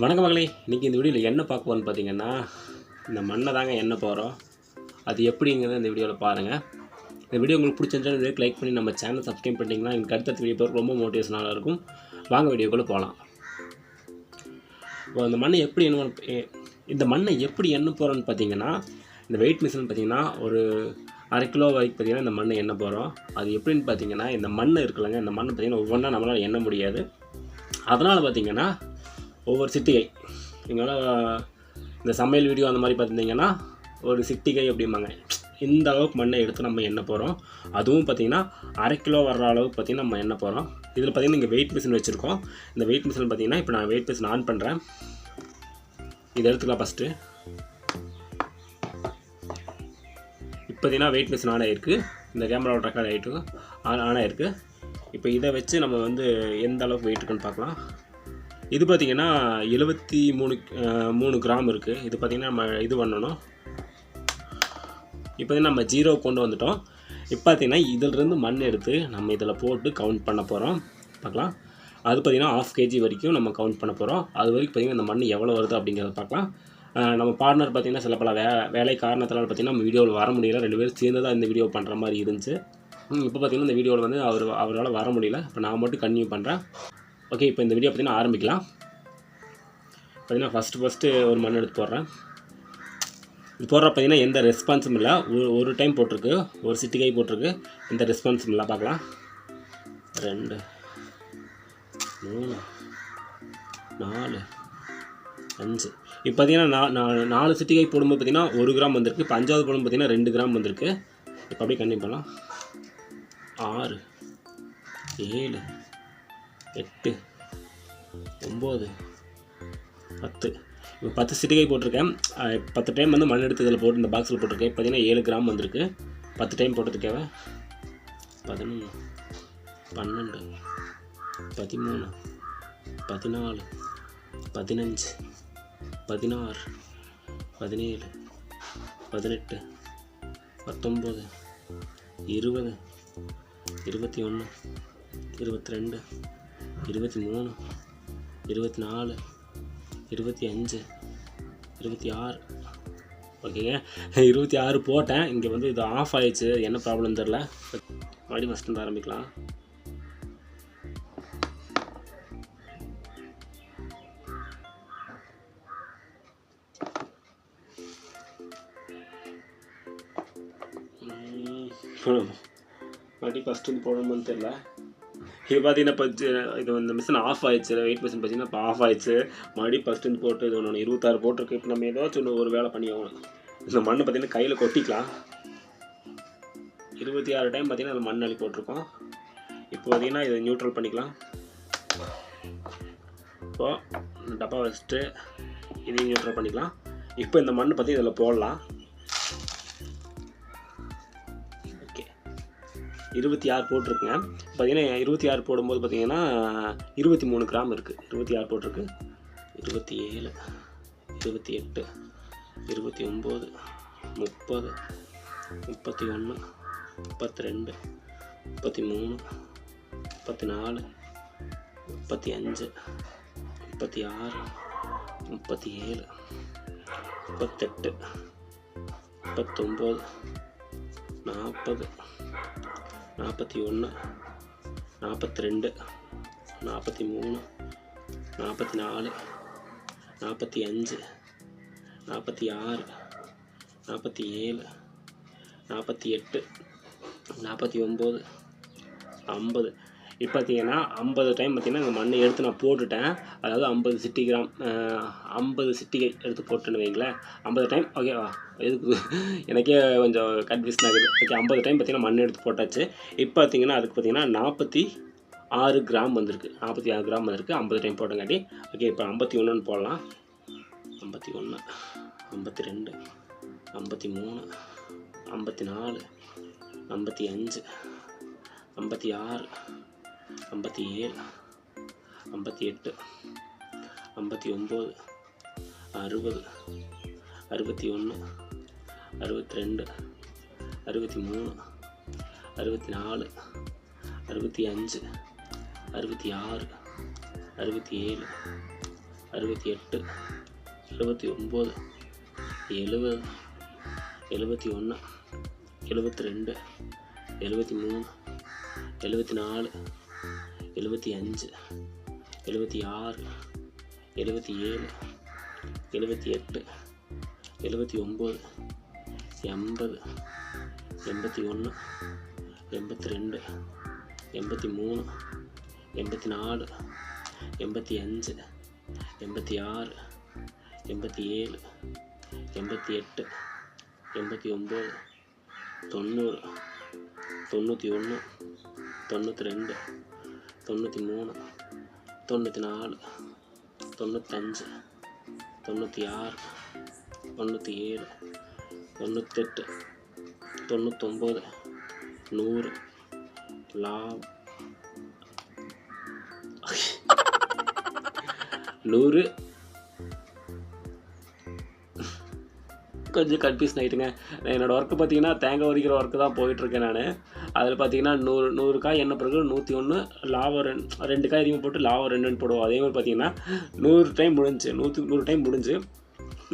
வணக்கம் மகளே. இன்றைக்கி இந்த வீடியோவில் என்ன பார்க்க போகிறோன்னு பார்த்தீங்கன்னா இந்த மண்ணை தாங்க எண்ணெய் போகிறோம் அது எப்படிங்கிறத இந்த வீடியோவில் பாருங்கள் இந்த வீடியோ உங்களுக்கு பிடிச்சிருந்தா இந்த லைக் பண்ணி நம்ம சேனல் சப்ஸ்கிரைப் பண்ணிட்டீங்கன்னா எனக்கு அடுத்த வீடியோ போகிற ரொம்ப மோட்டிவேஷனாக இருக்கும். வாங்க வீடியோக்குள்ளே போகலாம் இப்போ இந்த மண்ணை எப்படி என்ன இந்த மண்ணை எப்படி என்ன போகிறோன்னு பார்த்தீங்கன்னா இந்த வெயிட் மிஷின் பார்த்திங்கன்னா ஒரு அரை கிலோ வரைக்கும் பார்த்தீங்கன்னா இந்த மண்ணை எண்ண போகிறோம் அது எப்படின்னு பார்த்தீங்கன்னா இந்த மண்ணை இருக்குல்லங்க இந்த மண்ணை பார்த்தீங்கன்னா ஒவ்வொன்றா நம்மளால் எண்ண முடியாது. அதனால் பார்த்தீங்கன்னா ஒவ்வொரு சிட்டிகை. எங்களால் இந்த சமையல் வீடியோ அந்த மாதிரி பார்த்துருந்தீங்கன்னா ஒரு சிட்டிகை அப்படிம்பாங்க. இந்த அளவுக்கு மண்ணை எடுத்து நம்ம எண்ணெய் போகிறோம் அதுவும் பார்த்திங்கன்னா அரை கிலோ வர்ற அளவுக்கு பார்த்திங்கன்னா நம்ம என்ன போகிறோம் இதில் பார்த்திங்கன்னா இங்கே வெயிட் மிஷின் வச்சுருக்கோம். இந்த வெயிட் மிஷின் பார்த்திங்கன்னா இப்போ நான் வெயிட் மிஷின் ஆன் பண்ணுறேன் இதை எடுத்துக்கலாம் ஃபஸ்ட்டு இப்போ வெயிட் மிஷின் ஆன் ஆகிருக்கு இந்த கேமராவோட ரெக்கார்ட் ஆகிட்டு ஆன் ஆன் ஆகிருக்கு இப்போ இதை வச்சு நம்ம வந்து எந்த அளவுக்கு வெயிட் இருக்குன்னு பார்க்கலாம். இது பார்த்திங்கன்னா எழுபத்தி மூணு மூணு கிராம் இருக்குது இது பார்த்திங்கன்னா நம்ம இது பண்ணணும். இப்போ நம்ம ஜீரோ கொண்டு வந்துட்டோம். இப்போ பார்த்தீங்கன்னா இதிலிருந்து மண் எடுத்து நம்ம இதில் போட்டு கவுண்ட் பண்ண போகிறோம் பார்க்கலாம். அது பார்த்திங்கன்னா ஆஃப் கேஜி வரைக்கும் நம்ம கவுண்ட் பண்ண போகிறோம் அது வரைக்கும் பார்த்திங்கன்னா இந்த மண் எவ்வளோ வருது அப்படிங்கிறத பார்க்கலாம். நம்ம பார்ட்னர் பார்த்திங்கன்னா சில பல வே வேலை காரணத்தினால பார்த்திங்கன்னா நம்ம வீடியோவில் வர முடியல. ரெண்டு பேரும் சேர்ந்து தான் இந்த வீடியோ பண்ணுற மாதிரி இருந்துச்சு. இப்போ பார்த்திங்கன்னா இந்த வீடியோவில் வந்து அவர் அவரால் வர முடியல. இப்போ நான் மட்டும் கன்டினியூ பண்ணுறேன் ஓகே இப்போ இந்த வீடியோ பார்த்திங்கன்னா ஆரம்பிக்கலாம். பார்த்தீங்கன்னா ஃபஸ்ட்டு ஃபஸ்ட்டு ஒரு மண் எடுத்து போடுறேன். இது போடுற பார்த்தீங்கன்னா எந்த ரெஸ்பான்ஸும் இல்லை. ஒரு ஒரு டைம் போட்டிருக்கு. ஒரு சிட்டிகை போட்டிருக்கு. எந்த ரெஸ்பான்ஸும் இல்லை பார்க்கலாம். ரெண்டு மூணு நாலு அஞ்சு. இப்போ பார்த்தீங்கன்னா நா- நா- நாலு சிட்டிகை போடும்போது பார்த்தீங்கன்னா ஒரு கிராம் வந்திருக்கு. இப்போ அஞ்சாவது போடும்போது பார்த்தீங்கன்னா ரெண்டு கிராம் வந்திருக்கு. இப்போ அப்படியே கண்டிப்பாக பண்ணலாம். ஆறு ஏழு எட்டு ஒம்பது பத்து. இப்போ பத்து சிட்டிகை போட்டிருக்கேன். பத்து டைம் வந்து மண் எடுத்து இதில் போட்டு இந்த பாக்ஸில் போட்டிருக்கேன். பார்த்தீங்கன்னா ஏழு கிராம் வந்திருக்கு. பத்து டைம் போட்டதுக்காக பதினொன்று பன்னெண்டு பதிமூணு பதினாலு பதினஞ்சு பதினாறு பதினேழு பதினெட்டு பத்தொம்போது இருபது இருபத்தி ஒன்று இருபத்தி ரெண்டு இருபத்தி மூணு இருபத்தி நாலு இருபத்தி அஞ்சு இருபத்தி ஆறு ஓகேங்க இருபத்தி ஆறு போட்டேன். இங்கே வந்து இது ஆஃப் ஆயிடுச்சு. என்ன ப்ராப்ளம் தெரில மறுபடியும் ஃபஸ்ட் வந்து ஆரம்பிக்கலாம். மறுபடியும் ஃபஸ்ட்டு வந்து போடணுமான்னு தெரில இது பார்த்தீங்கன்னா இப்போ இது இந்த மிஷின் ஆஃப் ஆயிடுச்சு. வெயிட் மிஷின் பார்த்தீங்கன்னா இப்போ ஆஃப் ஆயிடுச்சு. மறுபடியும் ஃபஸ்ட்டு போட்டு இது ஒன்று இருபத்தாறு போட்டிருக்கு. இப்போ நம்ம ஏதாச்சும் ஒன்று ஒரு வேலை பண்ணி ஆகணும். இந்த மண்ணை பார்த்தீங்கன்னா கையில் கொட்டிக்கலாம். இருபத்தி ஆறு டைம் பார்த்தீங்கன்னா அது மண் அள்ளி போட்டிருக்கோம். இப்போ பார்த்தீங்கன்னா இதை நியூட்ரல் பண்ணிக்கலாம். இப்போது டப்பா வச்சுட்டு இதையும் நியூட்ரல் பண்ணிக்கலாம். இப்போ இந்த மண் பற்றி இதில் போடலாம். இருபத்தி ஆறு போட்டிருக்குங்க. பார்த்தீங்கன்னா இருபத்தி ஆறு போடும்போது பார்த்தீங்கன்னா இருபத்தி மூணு கிராம் இருக்குது இருபத்தி ஆறு போட்டிருக்கு. இருபத்தி ஏழு இருபத்தி எட்டு இருபத்தி ஒம்பது முப்பது முப்பத்தி ஒன்று முப்பத்தி ரெண்டு முப்பத்தி மூணு முப்பத்தி நாலு முப்பத்தி அஞ்சு முப்பத்தி ஆறு முப்பத்தி ஏழு முப்பத்தெட்டு முப்பத்தொம்போது நாற்பது நாற்பத்தி ஒன்று நாற்பத்தி ரெண்டு நாற்பத்தி மூணு நாற்பத்தி நாலு நாற்பத்தி அஞ்சு நாற்பத்தி ஆறு நாற்பத்தி ஏழு நாற்பத்தி எட்டு நாற்பத்தி ஒம்பது ஐம்பது இப்போ பார்த்தீங்கன்னா ஐம்பது டைம் பார்த்தீங்கன்னா இந்த மண்ணை எடுத்து நான் போட்டுட்டேன். அதாவது ஐம்பது சிட்டி கிராம் ஐம்பது சிட்டிகை எடுத்து போட்டுன்னு வைங்களேன். ஐம்பது டைம் ஓகேவா எதுக்கு? எனக்கே கொஞ்சம் கன்ஃபியூஷன் ஆகுது ஓகே ஐம்பது டைம் பார்த்தீங்கன்னா மண் எடுத்து போட்டாச்சு. இப்போ பார்த்தீங்கன்னா அதுக்கு பார்த்தீங்கன்னா நாற்பத்தி ஆறு கிராம் வந்திருக்கு. நாற்பத்தி ஆறு கிராம் வந்திருக்கு. ஐம்பது டைம் போட்டங்காட்டி ஓகே இப்போ ஐம்பத்தி ஒன்றுன்னு போடலாம். ஐம்பத்தி ஒன்று ஐம்பத்தி ரெண்டு ஐம்பத்தி மூணு ஐம்பத்தி நாலு ஐம்பத்தி அஞ்சு ஐம்பத்தி ஆறு ஐம்பத்தி ஏழு ஐம்பத்தி எட்டு ஐம்பத்தி ஒம்பது அறுபது அறுபத்தி ஒன்று அறுபத்தி ரெண்டு அறுபத்தி மூணு அறுபத்தி நாலு அறுபத்தி அஞ்சு அறுபத்தி ஆறு அறுபத்தி ஏழு அறுபத்தி எட்டு எழுபத்தி ஒம்பது எழுபது எழுபத்தி ஒன்று எழுபத்தி ரெண்டு எழுபத்தி மூணு எழுபத்தி நாலு எழுபத்தி அஞ்சு எழுபத்தி ஆறு எழுபத்தி ஏழு எழுபத்தி எட்டு எழுபத்தி ஒம்பது எண்பது எண்பத்தி ஒன்று எண்பத்தி ரெண்டு எண்பத்தி மூணு எண்பத்தி நாலு எண்பத்தி அஞ்சு எண்பத்தி ஆறு எண்பத்தி ஏழு எண்பத்தி எட்டு எண்பத்தி ஒம்பது தொண்ணூறு தொண்ணூற்றி ஒன்று தொண்ணூற்றி ரெண்டு தொண்ணூற்றி மூணு தொண்ணூற்றி நாலு தொண்ணூத்தஞ்சு தொண்ணூற்றி ஆறு தொண்ணூற்றி ஏழு தொண்ணூத்தெட்டு தொண்ணூத்தொம்பது நூறு லாப் நூறு. கொஞ்சம் கன்ஃபியூஸ் ஆகிட்டுங்க என்னோடய ஒர்க்கு பார்த்தீங்கன்னா தேங்காய் உரிக்கிற ஒர்க்கு தான் போயிட்டுருக்கேன் நான். அதில் பார்த்தீங்கன்னா நூறு நூறு காய் என்ன பிறகு நூற்றி ஒன்று லாபம் ரெண்டு ரெண்டு காய் அதிகமாக போட்டு லாபம் ரெண்டுன்னு போடுவோம். அதே மாதிரி பார்த்தீங்கன்னா நூறு டைம் முடிஞ்சு நூற்றி நூறு டைம் முடிஞ்சு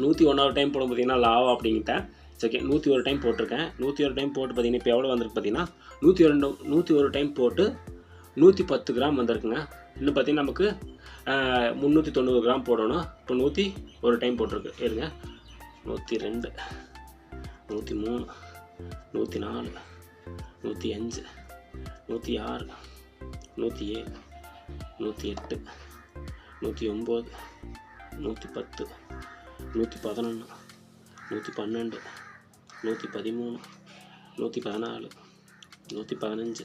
நூற்றி ஒன்றாவது டைம் போடும் பார்த்தீங்கன்னா லாவா அப்படின்ட்டேன் ஓகே நூற்றி ஒரு டைம் போட்டிருக்கேன். நூற்றி ஒரு டைம் போட்டு பார்த்தீங்கன்னா இப்போ எவ்வளோ வந்திருக்கு பார்த்தீங்கன்னா நூற்றி ஒரு நூற்றி ஒரு டைம் போட்டு நூற்றி பத்து கிராம் வந்திருக்குங்க. இன்னும் பார்த்தீங்கன்னா நமக்கு முந்நூற்றி தொண்ணூறு கிராம் போடணும். இப்போ நூற்றி ஒரு டைம் போட்டிருக்கு. இருங்க. நூற்றி ரெண்டு நூற்றி மூணு நூற்றி நாலு. நூற்றி அஞ்சு நூற்றி ஆறு நூற்றி ஏழு நூற்றி எட்டு நூற்றி ஒம்பது நூற்றி பத்து நூற்றி பதினொன்று நூற்றி பன்னெண்டு நூற்றி பதிமூணு நூற்றி பதினாலு நூற்றி பதினஞ்சு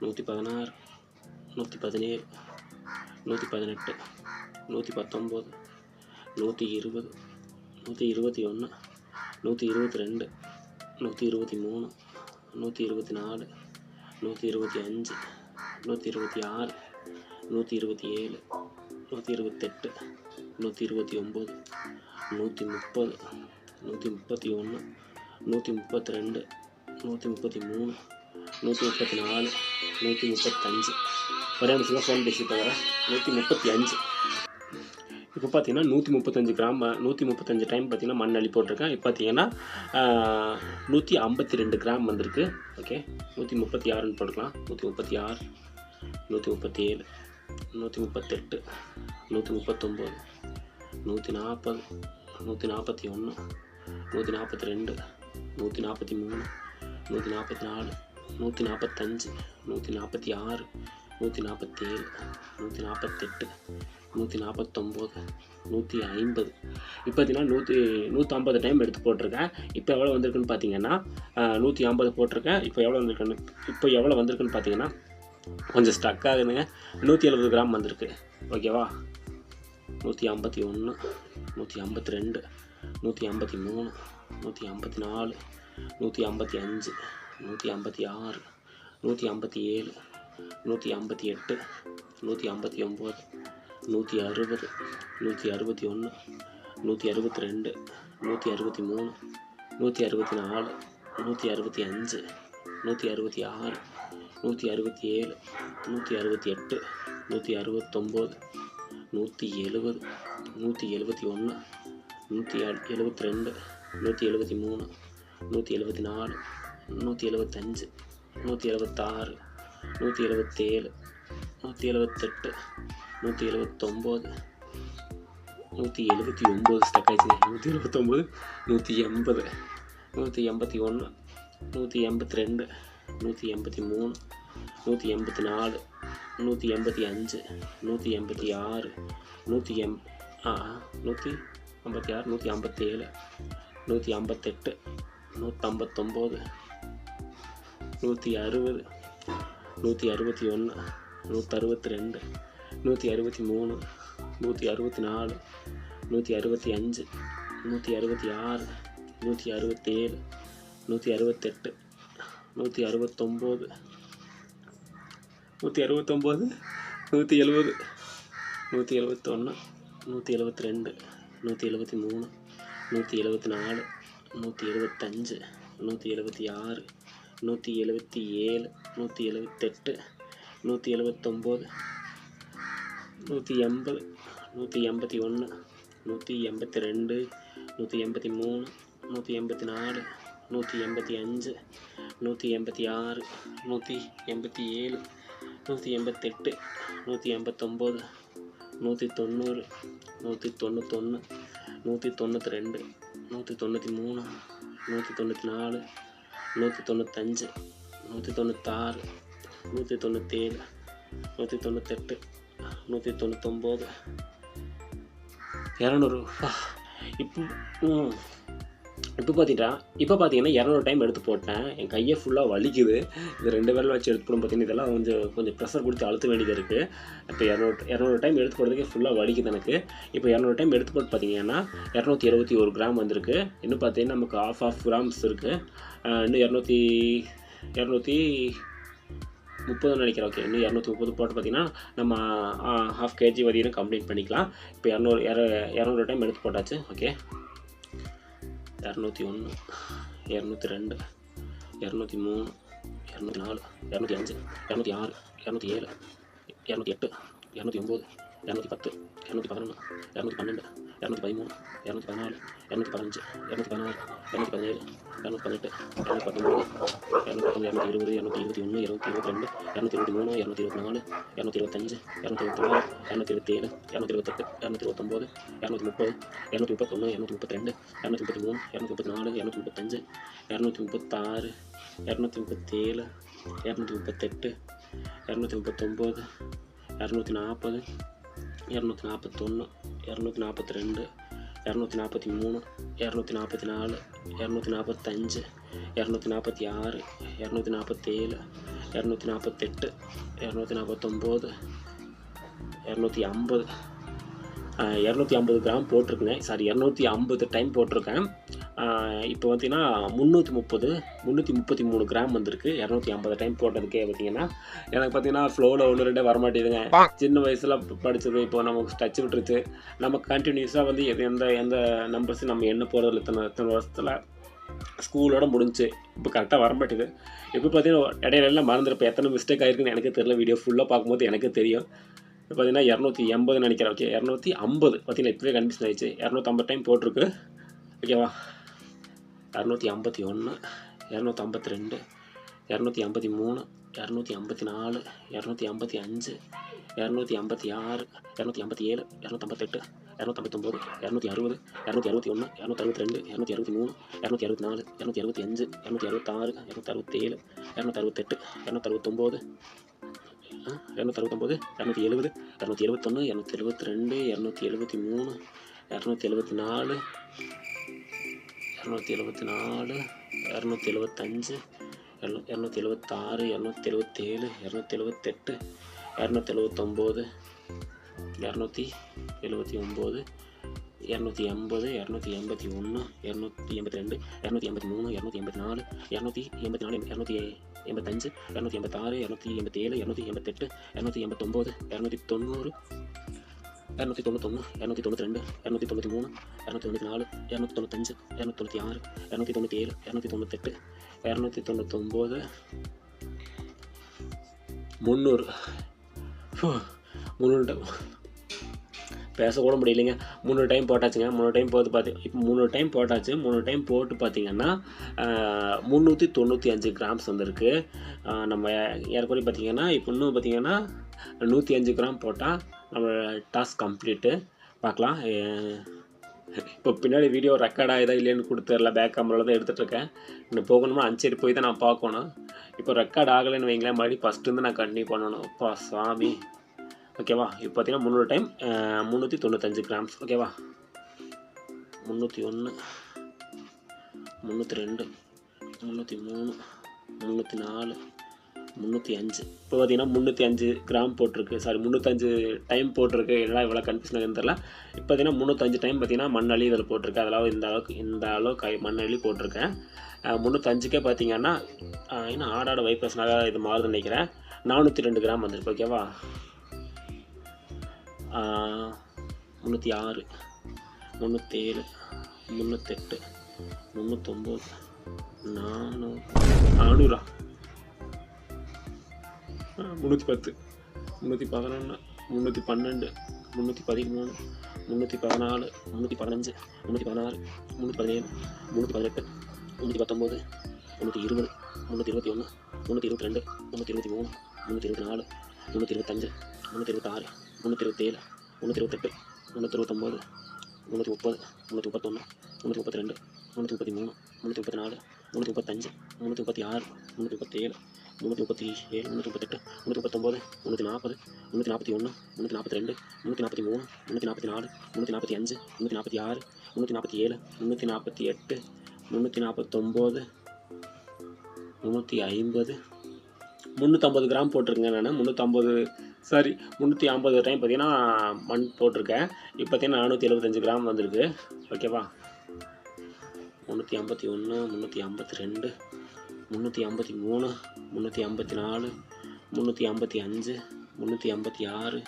நூற்றி பதினாறு நூற்றி பதினேழு நூற்றி பதினெட்டு நூற்றி பத்தொம்போது நூற்றி இருபது நூற்றி இருபத்தி ஒன்று நூற்றி இருபத்தி ரெண்டு நூற்றி இருபத்தி மூணு நூற்றி இருபத்தி நாலு நூற்றி இருபத்தி அஞ்சு நூற்றி இருபத்தி ஆறு நூற்றி இருபத்தி ஏழு நூற்றி இருபத்தெட்டு நூற்றி இருபத்தி ஒம்பது நூற்றி முப்பது நூற்றி முப்பத்தி ஒன்று நூற்றி முப்பத்தி ரெண்டு நூற்றி முப்பத்தி மூணு நூற்றி முப்பத்தி நாலு நூற்றி முப்பத்தஞ்சு ஒரே நிமிஷம் ஃபோன் பேசிட்டு வரேன் நூற்றி முப்பத்தி அஞ்சு. இப்போ பார்த்தீங்கன்னா நூற்றி முப்பத்தஞ்சு கிராம் நூற்றி முப்பத்தஞ்சு டைம் பார்த்தீங்கன்னா மண் அள்ளி போட்டிருக்கேன். இப்போ பார்த்தீங்கன்னா நூற்றி ஐம்பத்தி ரெண்டு கிராம் வந்திருக்கு. ஓகே நூற்றி முப்பத்தி ஆறுன்னு போட்டுக்கலாம். நூற்றி முப்பத்தி ஆறு நூற்றி முப்பத்தி ஏழு நூற்றி முப்பத்தெட்டு நூற்றி முப்பத்தொம்போது நூற்றி நாற்பது நூற்றி நாற்பத்தி ஒன்று நூற்றி நாற்பத்தி ரெண்டு நூற்றி நாற்பத்தி மூணு நூற்றி நாற்பத்தி நாலு நூற்றி நாற்பத்தஞ்சு நூற்றி நாற்பத்தி ஆறு நூற்றி நாற்பத்தேழு நூற்றி நாற்பத்தெட்டு நூற்றி நாற்பத்தொம்போது நூற்றி ஐம்பது. இப்போ பார்த்தீங்கன்னா நூற்றி நூற்றம்பது டைம் எடுத்து போட்டிருக்கேன். இப்போ எவ்வளோ வந்திருக்குன்னு பார்த்தீங்கன்னா நூற்றி ஐம்பது போட்டிருக்கேன். இப்போ எவ்வளோ வந்திருக்குன்னு இப்போ எவ்வளோ வந்திருக்குன்னு பார்த்தீங்கன்னா கொஞ்சம் ஸ்டக் ஆகுதுங்க. நூற்றி எழுபது கிராம் வந்திருக்கு. ஓகேவா நூற்றி ஐம்பத்தி ஒன்று நூற்றி ஐம்பத்தி ரெண்டு நூற்றி ஐம்பத்தி மூணு நூற்றி ஐம்பத்தி நாலு நூற்றி ஐம்பத்தி அஞ்சு நூற்றி ஐம்பத்தி ஆறு நூற்றி ஐம்பத்தி ஏழு நூற்றி ஐம்பத்தி எட்டு நூற்றி ஐம்பத்தி ஒம்பது நூற்றி அறுபது நூற்றி அறுபத்தி ஒன்று நூற்றி அறுபத்தி ரெண்டு நூற்றி அறுபத்தி மூணு நூற்றி அறுபத்தி நாலு நூற்றி அறுபத்தி அஞ்சு நூற்றி அறுபத்தி ஆறு நூற்றி அறுபத்தி ஏழு நூற்றி அறுபத்தி எட்டு நூற்றி அறுபத்தொம்போது நூற்றி எழுபது நூற்றி எழுபத்தி ஒன்று நூற்றி எழுபத்தி ரெண்டு நூற்றி எழுபத்தி மூணு நூற்றி எழுபத்தி நாலு நூற்றி எழுபத்தஞ்சு நூற்றி எழுபத்தாறு நூற்றி எழுபத்தேழு நூற்றி எழுபத்தெட்டு நூற்றி எழுபத்தொம்போது நூற்றி எழுபத்தி ஒம்பது ஸ்டக் ஆயிடுச்சு நூற்றி எழுபத்தொம்போது நூற்றி எண்பது நூற்றி எண்பத்தி ஒன்று நூற்றி எண்பத்தி ரெண்டு நூற்றி எண்பத்தி மூணு நூற்றி எண்பத்தி நாலு நூற்றி எண்பத்தி அஞ்சு நூற்றி எண்பத்தி ஆறு நூற்றி எம் ஆ நூற்றி ஐம்பத்தி ஆறு நூற்றி ஐம்பத்தேழு நூற்றி ஐம்பத்தெட்டு நூற்றம்பத்தொம்போது நூற்றி அறுபது நூற்றி அறுபத்தி ஒன்று நூற்றறுபத்தி ரெண்டு நூற்றி அறுபத்தி மூணு நூற்றி அறுபத்தி நாலு நூற்றி அறுபத்தி அஞ்சு நூற்றி அறுபத்தி ஆறு நூற்றி அறுபத்தேழு நூற்றி அறுபத்தெட்டு நூற்றி அறுபத்தொம்போது நூற்றி அறுபத்தொம்போது நூற்றி எழுபது நூற்றி எழுபத்தொன்று நூற்றி எழுபத்தி ரெண்டு நூற்றி எழுபத்தி மூணு நூற்றி எழுபத்தி நாலு நூற்றி எழுபத்தஞ்சு நூற்றி எழுபத்தி ஆறு நூற்றி எழுபத்தி ஏழு நூற்றி எழுபத்தெட்டு நூற்றி எழுபத்தொம்போது நூற்றி எண்பது நூற்றி எண்பத்தி ஒன்று நூற்றி எண்பத்தி ரெண்டு நூற்றி எண்பத்தி மூணு நூற்றி எண்பத்தி நாலு நூற்றி எண்பத்தி அஞ்சு நூற்றி எண்பத்தி ஆறு நூற்றி எண்பத்தி ஏழு நூற்றி எண்பத்தெட்டு நூற்றி எண்பத்தொம்போது நூற்றி தொண்ணூறு நூற்றி தொண்ணூத்தொன்று நூற்றி தொண்ணூற்றி ரெண்டு நூற்றி தொண்ணூற்றி மூணு நூற்றி தொண்ணூற்றி நாலு நூற்றி தொண்ணூத்தஞ்சு நூற்றி தொண்ணூத்தாறு நூற்றி தொண்ணூற்றேழு நூற்றி தொண்ணூத்தெட்டு நூற்றி தொண்ணூத்தொம்பது. இரநூறு இப்போ ம். இப்போ பார்த்தீங்கன்னா இப்போ பார்த்தீங்கன்னா இரநூறு டைம் எடுத்து போட்டேன். என் கையை ஃபுல்லாக வலிக்குது. இது ரெண்டு வேலை வச்சு எடுத்து போடும் பார்த்தீங்கன்னா இதெல்லாம் கொஞ்சம் கொஞ்சம் ப்ரெஷர் கொடுத்து அழுத்த வேண்டியது இருக்குது இப்போ இரநூறு இரநூறு டைம் எடுத்து போடுறதுக்கே ஃபுல்லாக வலிக்குது எனக்கு. இப்போ இரநூறு டைம் எடுத்து போட்டு பார்த்தீங்கன்னா இரநூத்தி இருபத்தி ஒரு கிராம் வந்திருக்கு. இன்னும் பார்த்தீங்கன்னா நமக்கு ஆஃப் ஆஃப் கிராம்ஸ் இருக்குது இன்னும் இரநூத்தி இரநூத்தி முப்பதுன்னு நினைக்கிறேன். ஓகே இன்னும் இரநூத்தி முப்பது போட்டு பார்த்தீங்கன்னா நம்ம ஹாஃப் கேஜி வரையும் கம்ப்ளீட் பண்ணிக்கலாம். இப்போ இரநூறு இர இரநூறு டைம் எடுத்து போட்டாச்சு. ஓகே இரநூத்தி ஒன்று இரநூத்தி ரெண்டு இரநூத்தி மூணு இரநூத்தி நாலு இரநூத்தி அஞ்சு இரநூத்தி ஆறு இரநூத்தி ஏழு இரநூத்தி எட்டு இரநூத்தி ஒம்பது இரநூத்தி பத்து இரநூத்தி பதினொன்று இரநூத்தி பன்னெண்டு இரநூத்தி பதிமூணு இரநூத்தி பதினாலு இரநூத்தி பதினஞ்சு இரநூத்தி பதினாறு இரநூத்தி பதினேழு இரநூத்தி பதினெட்டு இரநூத்தி பத்தொம்பது இரநூத்தி பத்தொம்பது இரநூத்தி இருபது இரநூத்தி இருபத்தி ஒன்று இருபத்தி இருபத்தி ரெண்டு இரநூத்தி இருபத்தி மூணு இரநூத்தி இருபத்தி நாலு இரநூத்தி இருபத்தஞ்சு இரநூத்தி இருபத்தி நாலு இரநூத்தி இருபத்தி ஏழு இரநூத்தி இருபத்தெட்டு இரநூத்தி இருபத்தொம்போது இரநூத்தி முப்பது இரநூத்தி முப்பத்தொன்று இரநூத்தி முப்பத்தி ரெண்டு இரநூத்தி முப்பத்தி மூணு இரநூத்தி முப்பத்தி நாலு இரநூத்தி முப்பத்தஞ்சு இரநூத்தி முப்பத்தாறு இரநூத்தி முப்பத்தேழு இரநூத்தி முப்பத்தெட்டு இரநூத்தி முப்பத்தொம்போது இரநூத்தி நாற்பது இரநூத்தி நாற்பத்தொன்று இரநூத்தி நாற்பத்தி ரெண்டு இரநூத்தி நாற்பத்தி மூணு இரநூத்தி நாற்பத்தி நாலு இரநூத்தி நாற்பத்தஞ்சு இரநூத்தி நாற்பத்தி ஆறு இரநூத்தி நாற்பத்தேழு இரநூத்தி நாற்பத்தெட்டு இரநூத்தி நாற்பத்தொம்போது இரநூத்தி ஐம்பது. இரநூத்தி ஐம்பது கிராம் போட்டிருக்கேன் சாரி இரநூத்தி ஐம்பது டைம் போட்டிருக்கேன். இப்போ பார்த்தீங்கன்னா முந்நூற்றி முப்பது முந்நூற்றி முப்பத்தி மூணு கிராம் வந்திருக்கு. இரநூத்தி ஐம்பது டைம் போட்டதுக்கே பார்த்தீங்கன்னா எனக்கு பார்த்தீங்கன்னா ஃப்ளோவில் ஒன்று ரெண்டே வரமாட்டேதுங்க. சின்ன வயசில் படித்தது இப்போ நமக்கு டச் விட்டுருச்சு. நம்ம கண்டினியூஸாக வந்து எது எந்த எந்த நம்பர்ஸும் நம்ம எண்ண போகிறதில்ல இத்தனை இத்தனை வருஷத்தில் ஸ்கூலோட முடிஞ்சு இப்போ கரெக்டாக வரமாட்டேது. இப்போ பார்த்தீங்கன்னா இடையில எல்லாம் மறந்துருப்பேன். எத்தனை மிஸ்டேக் ஆயிருக்குன்னு எனக்கு தெரியல. வீடியோ ஃபுல்லாக பார்க்கும்போது எனக்கு தெரியும். இப்போ பார்த்தீங்கன்னா இரநூத்தி எண்பதுன்னு நினைக்கிறேன். ஓகே இரநூத்தி ஐம்பது. பார்த்தீங்கன்னா இப்போவே கன்ஃபியூஷன் ஆயிடுச்சு. இரநூத்தம்பது டைம் போட்டிருக்கு. ஓகேவா இரநூத்தி ஐம்பத்தி ஒன்று இரநூத்தி ஐம்பத்தி ரெண்டு இரநூத்தி ஐம்பத்தி மூணு இரநூத்தி ஐம்பத்தி நாலு இரநூத்தி ஐம்பத்தி அஞ்சு இரநூத்தி ஐம்பத்தி ஆறு இரநூத்தி ஐம்பத்தி ஏழு இரநூத்தம்பத்தெட்டு இரநூத்தம்பத்தொம்பது இரநூத்தி அறுபது இரநூத்தி அறுபத்தி ஒன்று இரநூத்தி அறுபத்தி ரெண்டு இரநூத்தி அறுபத்தி மூணு இரநூத்தி அறுபத்தி நாலு இரநூத்தி அறுபத்தி அஞ்சு இரநூத்தி அறுபத்தாறு இரநூத்தி அறுபத்தேழு இரநூத்தி அறுபத்தெட்டு இரநூத்தி அறுபத்தொம்போது இரநூத்தி அறுபத்தொம்போது இரநூத்தி எழுபது இரநூத்தி எழுபத்தொன்று இரநூத்தி எழுபத்தி ரெண்டு இரநூத்தி எழுபத்தி மூணு இரநூத்தி எழுபத்தி நாலு இரநூத்தி எழுபத்தி நாலு இரநூத்தி எழுபத்தஞ்சு இரநூத்தி எழுபத்தாறு இரநூத்தி எழுபத்தேழு இரநூத்தி எழுபத்தெட்டு இரநூத்தி எழுபத்தொம்போது இரநூத்தி எழுபத்தி ஒம்பது இரநூத்தி எண்பது இரநூத்தி எண்பத்தி ஒன்று இரநூத்தி எண்பத்தி ரெண்டு இரநூத்தி எண்பத்தி மூணு இரநூத்தி எண்பத்தி நாலு இரநூத்தி எண்பத்தி நாலு இரநூத்தி எண்பத்தஞ்சு இரநூத்தி எண்பத்தாறு இரநூத்தி எண்பத்தேழு இரநூத்தி எண்பத்தெட்டு இரநூத்தி எண்பத்தொம்போது இரநூத்தி தொண்ணூறு இரநூத்தி தொண்ணூத்தொன்று இரநூத்தி தொண்ணூற்றி ரெண்டு இரநூத்தி தொண்ணூற்றி மூணு இரநூத்தி தொண்ணூற்றி நாலு இரநூத்தி தொண்ணூத்தஞ்சு இரநூத்தி தொண்ணூற்றி ஆறு இரநூத்தி தொண்ணூற்றி ஏழு இரநூத்தி தொண்ணூத்தெட்டு இரநூத்தி தொண்ணூத்தொம்போது முந்நூறு. முந்நூறு டைம் பேசக்கூட முடியலைங்க. மூணு டைம் போட்டாச்சுங்க. மூணு டைம் போட்டு பார்த்து இப்போ மூணு டைம் போட்டாச்சு. மூணு டைம் போட்டு பார்த்தீங்கன்னா முந்நூற்றி தொண்ணூற்றி அஞ்சு கிராம்ஸ் வந்திருக்கு. நம்ம ஏற்கனவே பார்த்தீங்கன்னா இப்போ இன்னும் பார்த்தீங்கன்னா நூற்றி அஞ்சு கிராம் போட்டால் நம்ம டாஸ்க் கம்ப்ளீட்டு பார்க்கலாம். இப்போ பின்னாடி வீடியோ ரெக்கார்ட் ஆகுதா இல்லைன்னு கொடுத்துர்ல பேக் கேமராவில் தான் எடுத்துகிட்ருக்கேன் இன்னும் போகணும்னா அஞ்சடி போய் தான் நான் பார்க்கணும். இப்போ ரெக்கார்ட் ஆகலைன்னு வைங்களேன். மறுபடியும் ஃபஸ்ட்டு நான் கண்டினியூ பண்ணணும். அப்பா சாமி. ஓகேவா இப்போ பார்த்தீங்கன்னா முந்நூறு டைம் முந்நூற்றி தொண்ணூத்தஞ்சு கிராம்ஸ் ஓகேவா முந்நூற்றி ஒன்று முந்நூற்றி ரெண்டு முந்நூற்றி மூணு முந்நூற்றி நாலு முந்நூற்றி அஞ்சு. இப்போ பார்த்தீங்கன்னா முந்நூற்றி அஞ்சு கிராம் போட்டிருக்கு. சாரி முந்நூற்றஞ்சு டைம் போட்டிருக்கு. எல்லாம் இவ்வளோ கன்ஃபியூஷன் தெரில இப்போ பார்த்தீங்கன்னா முந்நூற்றஞ்சு டைம் பார்த்தீங்கன்னா மண்ணள்ளி இதில் போட்டிருக்கு. அதெல்லாம் இந்த அளவுக்கு இந்த அளவுக்கு கை மண்ணள்ளி போட்டிருக்கேன் முந்நூற்றஞ்சுக்கே பார்த்தீங்கன்னா இன்னும் ஆடாட வைப்ரேஷனாக இது மாறுதுன்னு நினைக்கிறேன். நானூற்றி ரெண்டு கிராம் வந்திருக்கு. ஓகேவா முந்நூற்றி ஆறு முந்நூற்றேழு முந்நூற்றெட்டு முந்நூற்றொம்பது நானூறு நானூறா முந்நூற்றி பத்து முந்நூற்றி பதினொன்று முந்நூற்றி பன்னெண்டு முந்நூற்றி பதிமூணு முந்நூற்றி பதினாலு முந்நூற்றி பதினஞ்சு முந்நூற்றி பதினாறு முந்நூற்றி பதினேழு முந்நூற்றி பதினெட்டு முந்நூற்றி பத்தொம்போது முந்நூற்றி இருபது முந்நூற்றி இருபத்தி ஒன்று முந்நூற்றி இருபத்தி ரெண்டு முந்நூற்றி இருபத்தி மூணு முந்நூற்றி இருபத்தி நாலு முந்நூற்றி இருபத்தஞ்சு முந்நூற்றி இருபத்தாறு முந்நூற்றி இருபத்தேழு முந்நூற்றி இருபத்தெட்டு முந்நூற்றி இருபத்தொம்போது முந்நூற்றி முப்பது முந்நூற்றி முப்பத்தொன்று முந்நூற்றி முப்பத்தி ரெண்டு முந்நூற்றி முப்பத்தி மூணு முந்நூற்றி முப்பத்தி நாலு முந்நூற்றி முப்பத்தஞ்சு முந்நூற்றி முப்பத்தி ஆறு முந்நூற்றி முப்பத்தேழு முந்நூற்றி முப்பத்தி ஏழு முந்நூற்றி முப்பத்தெட்டு முந்நூற்றி முப்பத்தொம்போது முந்நூற்றி நாற்பது முந்நூற்றி நாற்பத்தி ஒன்று முந்நூற்றி நாற்பத்தி ரெண்டு முந்நூற்றி நாற்பத்தி மூணு முந்நூற்றி நாற்பத்தி நாலு முந்நூற்றி நாற்பத்தி அஞ்சு முந்நூற்றி நாற்பத்தி ஆறு முந்நூற்றி நாற்பத்தி ஏழு முந்நூற்றி நாற்பத்தி எட்டு முந்நூற்றி நாற்பத்தொம்போது முந்நூற்றி ஐம்பது முந்நூற்றம்பது கிராம் போட்டிருக்கேன் நான். முந்நூற்றம்பது சாரி முந்நூற்றி ஐம்பது டைம் பார்த்தீங்கன்னா மண் போட்டிருக்கேன். இப்போ பார்த்தீங்கன்னா நானூற்றி எழுபத்தஞ்சு கிராம் வந்திருக்கு. ஓகேவா முந்நூற்றி ஐம்பத்தி ஒன்று முந்நூற்றி ஐம்பத்தி ரெண்டு முந்நூற்றி ஐம்பத்தி மூணு முந்நூற்றி ஐம்பத்தி நாலு முந்நூற்றி ஐம்பத்தி அஞ்சு முந்நூற்றி ஐம்பத்தி ஆறு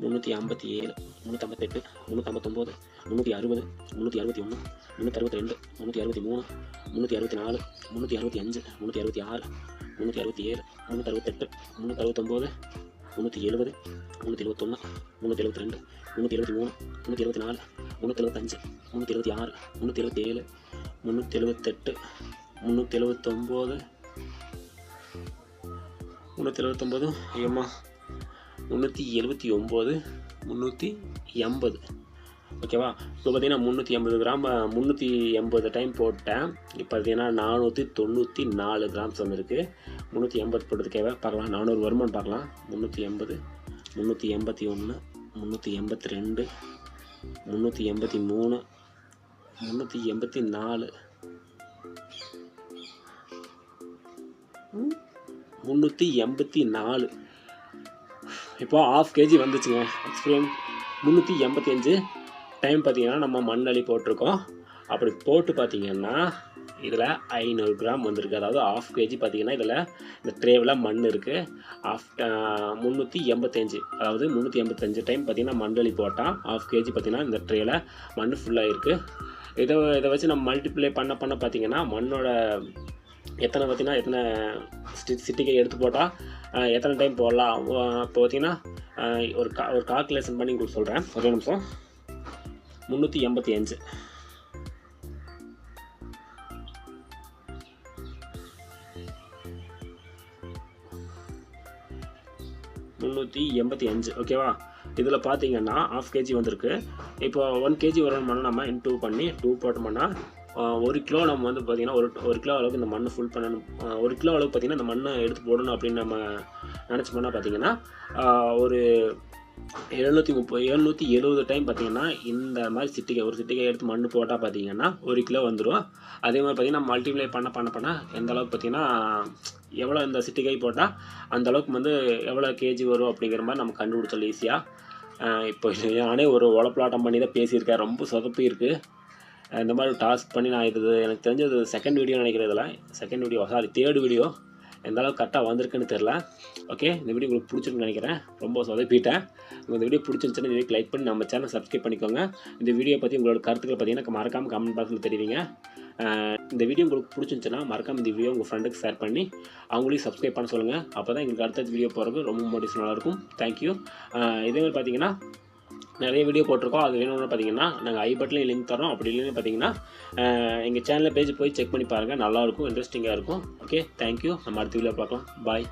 முந்நூற்றி ஐம்பத்தி ஏழு முந்நூற்றி ஐம்பத்தெட்டு முந்நூற்றி ஐம்பத்தொம்போது முந்நூற்றி அறுபது முந்நூற்றி அறுபத்தி ஒன்று முந்நூற்றி அறுபத்தி ரெண்டு முந்நூற்றி அறுபத்தி மூணு முந்நூற்றி அறுபத்தி நாலு முந்நூற்றி அறுபத்தி அஞ்சு முந்நூற்றி அறுபத்தி ஆறு முந்நூற்றி அறுபத்தி ஏழு முந்நூற்றி அறுபத்தெட்டு முந்நூற்றி அறுபத்தொம்போது முந்நூற்றி எழுபது முந்நூற்றி எழுபத்தொன்று முந்நூற்றி எழுபத்தி ரெண்டு முந்நூற்றி எழுபத்தி மூணு முந்நூற்றி எழுபத்தி நாலு முந்நூற்றி எழுபத்தஞ்சு முந்நூற்றி எழுபத்தி ஆறு முந்நூற்றி எழுபத்தி ஏழு முந்நூற்றி எழுபத்தெட்டு முந்நூற்றி எழுபத்தொம்போது முந்நூற்றி எழுபத்தொம்போது ஐயம்மா முந்நூற்றி எழுபத்தி ஒம்பது முந்நூற்றி எண்பது. ஓகேவா? இப்போ பார்த்தீங்கன்னா முந்நூற்றி எண்பது கிராம் முந்நூற்றி எண்பது டைம் போட்டேன். இப்போ பார்த்தீங்கன்னா நானூற்றி தொண்ணூற்றி நாலு கிராம்ஸ் வந்திருக்கு முந்நூற்றி எண்பது போட்டதுக்கேவா பார்க்கலாம். நானூறு வருமானு பார்க்கலாம். முந்நூற்றி எண்பது முந்நூற்றி எண்பத்தி ஒன்று முந்நூற்றி எண்பத்தி ரெண்டு முந்நூற்றி எண்பத்தி மூணு முந்நூற்றி எண்பத்தி நாலு. முந்நூற்றி எண்பத்தி நாலு. இப்போ ஆஃப் கேஜி வந்துச்சுங்க. எக்ஸ்பீரியன் முந்நூற்றி எண்பத்தி அஞ்சு டைம் பார்த்தீங்கன்னா நம்ம மண்ணளி போட்டிருக்கோம். அப்படி போட்டு பார்த்தீங்கன்னா இதில் ஐநூறு கிராம் வந்திருக்கு. அதாவது ஆஃப் கேஜி பார்த்தீங்கன்னா இதில் இந்த ட்ரேவில் மண் இருக்குது ஆஃப் முந்நூற்றி எண்பத்தஞ்சு. அதாவது முந்நூற்றி எண்பத்தஞ்சு டைம் பார்த்தீங்கன்னா மண்ணளி போட்டால் ஆஃப் கேஜி பார்த்தீங்கன்னா இந்த ட்ரேயில் மண் ஃபுல்லாக இருக்குது இதை இதை வச்சு நம்ம மல்டிப்ளை பண்ண பண்ண பார்த்தீங்கன்னா மண்ணோட எத்தனை பார்த்தீங்கன்னா எத்தனை ஸ்டி சிட்டிகை எடுத்து போட்டால் எத்தனை டைம் போடலாம்? இப்போ பார்த்தீங்கன்னா ஒரு கா ஒரு கால்குலேஷன் பண்ணி உங்களுக்கு சொல்கிறேன் ஒரே நிமிஷம். முந்நூற்றி எண்பத்தி அஞ்சு. முந்நூற்றி எண்பத்தி அஞ்சு ஓகேவா? இதில் பார்த்தீங்கன்னா ஆஃப் கேஜி வந்திருக்கு. இப்போ ஒன் கேஜி வரணும்னா நம்ம இன் டூ பண்ணி டூ போட்டோம்னா ஒரு கிலோ நம்ம வந்து பார்த்திங்கன்னா ஒரு ஒரு கிலோ அளவுக்கு இந்த மண்ணை ஃபுல் பண்ணணும். ஒரு கிலோ அளவுக்கு பார்த்திங்கன்னா இந்த மண்ணை எடுத்து போடணும் அப்படின்னு நம்ம நினச்சோம்னா பார்த்தீங்கன்னா ஒரு எழுநூற்றி முப்பது எழுநூற்றி எழுபது டைம் பார்த்தீங்கன்னா இந்த மாதிரி சிட்டிக்காய் ஒரு சிட்டிக்காய் எடுத்து மண் போட்டால் பார்த்தீங்கன்னா ஒரு கிலோ வந்துடும் அதே மாதிரி பார்த்தீங்கன்னா மல்டிப்ளை பண்ண பண்ண பண்ண எந்த அளவுக்கு பார்த்தீங்கன்னா எவ்வளோ இந்த சிட்டிக்காய் போட்டால் அந்த அளவுக்கு வந்து எவ்வளோ கேஜி வரும் அப்படிங்கிற மாதிரி நம்ம கண்டுபிடிச்சோம் ஈஸியாக இப்போ நானே ஒரு உழப்பலாட்டம் பண்ணி தான் பேசியிருக்கேன். ரொம்ப சொதப்பி இருக்குது இந்த மாதிரி டாஸ்க் பண்ணி நான் இது எனக்கு தெரிஞ்சது second video நினைக்கிறதுல second video sorry third video எந்த அளவுக்கு கரெக்டாக வந்திருக்குன்னு தெரில ஓகே இந்த வீடியோ உங்களுக்கு பிடிச்சிருக்குன்னு நினைக்கிறேன். ரொம்ப சொதப்பிட்டேன் இந்த வீடியோ பிடிச்சிருந்துச்சுன்னா இந்த லைக் பண்ணி நம்ம சேனல் சப்ஸ்கிரைப் பண்ணிக்கோங்க. இந்த வீடியோ பற்றி உங்களோட கருத்துக்களை பார்த்தீங்கன்னா மறக்காமல் கமெண்ட் பாக்ஸில் தெரிவிங்க. இந்த வீடியோ உங்களுக்கு பிடிச்சிருந்துச்சுன்னா மறக்காம இந்த வீடியோ உங்கள் ஃப்ரெண்டுக்கு ஷேர் பண்ணி அவங்களையும் சப்ஸ்கிரைப் பண்ண சொல்லுங்கள் அப்போ தான் எங்களுக்கு அடுத்த வீடியோ போகிறது ரொம்ப மோட்டிவேஷனாக இருக்கும். தேங்க்யூ இதே மாதிரி பார்த்தீங்கன்னா நிறைய வீடியோ போட்டிருக்கோம். அது வேணும்னு பார்த்தீங்கன்னா நாங்கள் ஐ பட்டிலையும் லிங்க் தரோம் அப்படி இல்லைன்னு பார்த்தீங்கன்னா எங்கள் சேனலில் பேஜ் போய் செக் பண்ணி பாருங்கள் நல்லாயிருக்கும் இன்ட்ரெஸ்டிங்காக இருக்கும். ஓகே தேங்க்யூ நம்ம அடுத்த வீடியோ பார்க்கலாம். பாய்